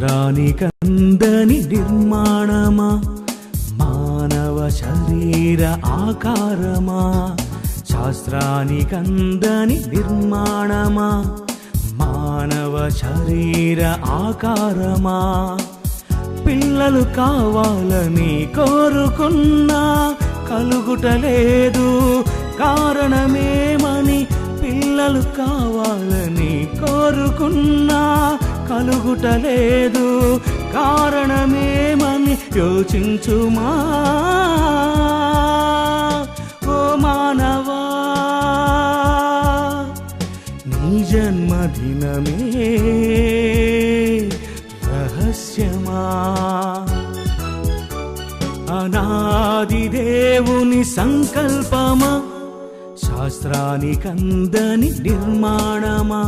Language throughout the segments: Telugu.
శాస్త్రానికందని నిర్మాణమా? మానవ శరీర ఆకారమా? శాస్త్రానికందని నిర్మాణమా? మానవ శరీర ఆకారమా? పిల్లలు కావాలని కోరుకున్నా కలుగుటలేదు కారణమేమని పిల్లలు కావాలని కోరుకున్నా కలుగుటలేదు. కారణమేమని యోచించుమా? ఓ మానవా నీ జన్మదినమే రహస్యమా? అనాది దేవుని సంకల్పమా? శాస్త్రానికందని నిర్మాణమా?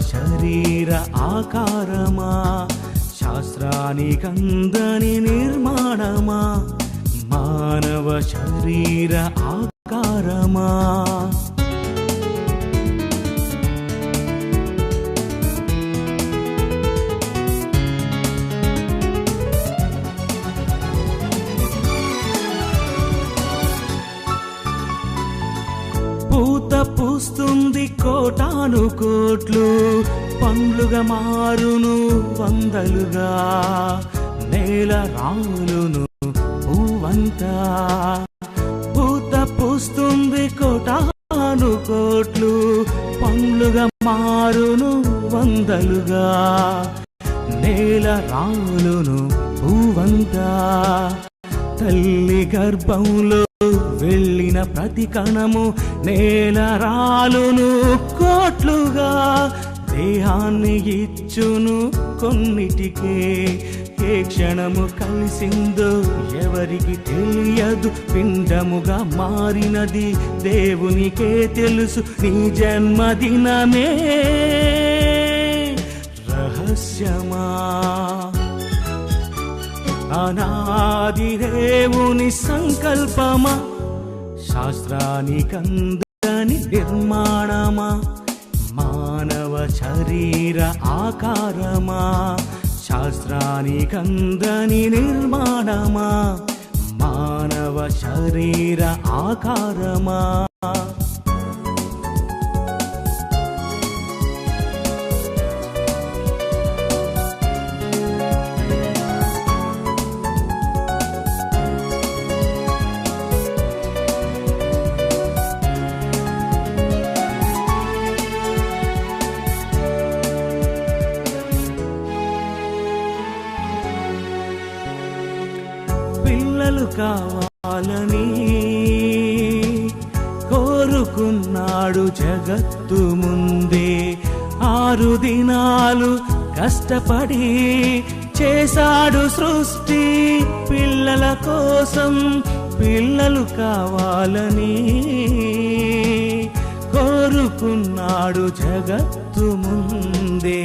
శరీర ఆకారమా? శాస్త్రానికందని నిర్మాణమా? మానవ శరీర ఆకారమా? పూత పూస్తుంది కోటాను కోట్లు పండ్లుగా మారును వందలుగా నేల రాలును పూవంతా పూత పూస్తుంది కోటాను కోట్లు పండ్లుగా మారును వందలుగా నేల రాలును పూవంతా తల్లి గర్భంలో ప్రతి కణము నేల రాలును కోట్లుగా దేహాన్ని ఇచ్చును కొన్నిటికే. ఏ క్షణము కలిసిందో ఎవరికి తెలియదు. పిండముగా మారినది దేవునికే తెలుసు. నీ జన్మదినమే రహస్యమా? అనాది దేవుని సంకల్పమా? శాస్త్రానికందని నిర్మాణమా? మానవ శరీర ఆకారమా? శాస్త్రానికందని నిర్మాణమా? మానవ శరీర ఆకారమా? కావాలని కోరుకున్నాడు జగత్తు ముందే. ఆరు దినాలు కష్టపడి చేశాడు సృష్టి పిల్లల కోసం పిల్లలు కావాలని కోరుకున్నాడు జగత్తు ముందే.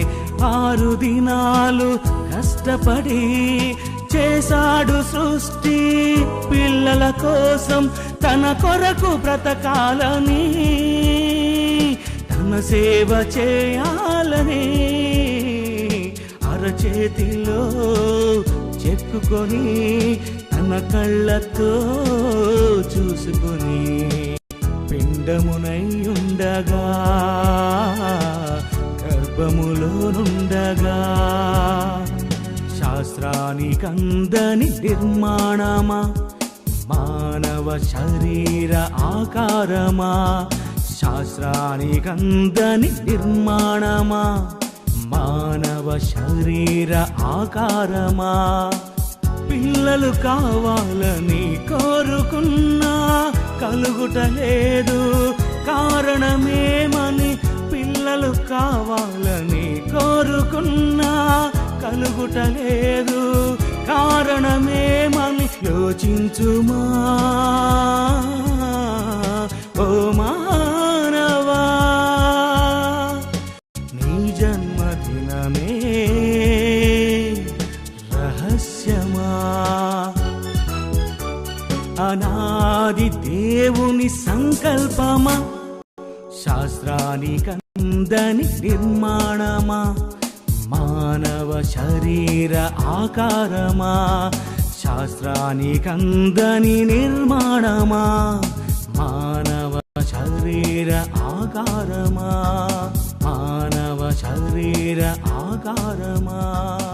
ఆరు దినాలు కష్టపడి చేశాడు సృష్టి పిల్లల కోసం తన కొరకు బ్రతకాలని తన సేవ చేయాలని అరచేతిలో చెక్కుకొని తన కళ్ళతో చూసుకొని పిండమునై ఉండగా గర్భములోనుండగా శాస్త్రానికందని నిర్మాణమా? మానవ శరీర ఆకారమా? శాస్త్రానికందని నిర్మాణమా? మానవ శరీర ఆకారమా? పిల్లలు కావాలని కోరుకున్నా కలుగుటలేదు కారణమేమని పిల్లలు కావాలని కోరుకున్నా కలుగుటలేదు కారణమేమని యోచించుమా. ఓ మానవా. నీ జన్మదినమే రహస్యమా. అనాది దేవుని సంకల్పమా. శాస్త్రానికందని నిర్మాణమా. మానవ శరీర ఆకారమా? శాస్త్రానికందని నిర్మాణమా? మానవ శరీర ఆకారమా? మానవ శరీర ఆకారమా?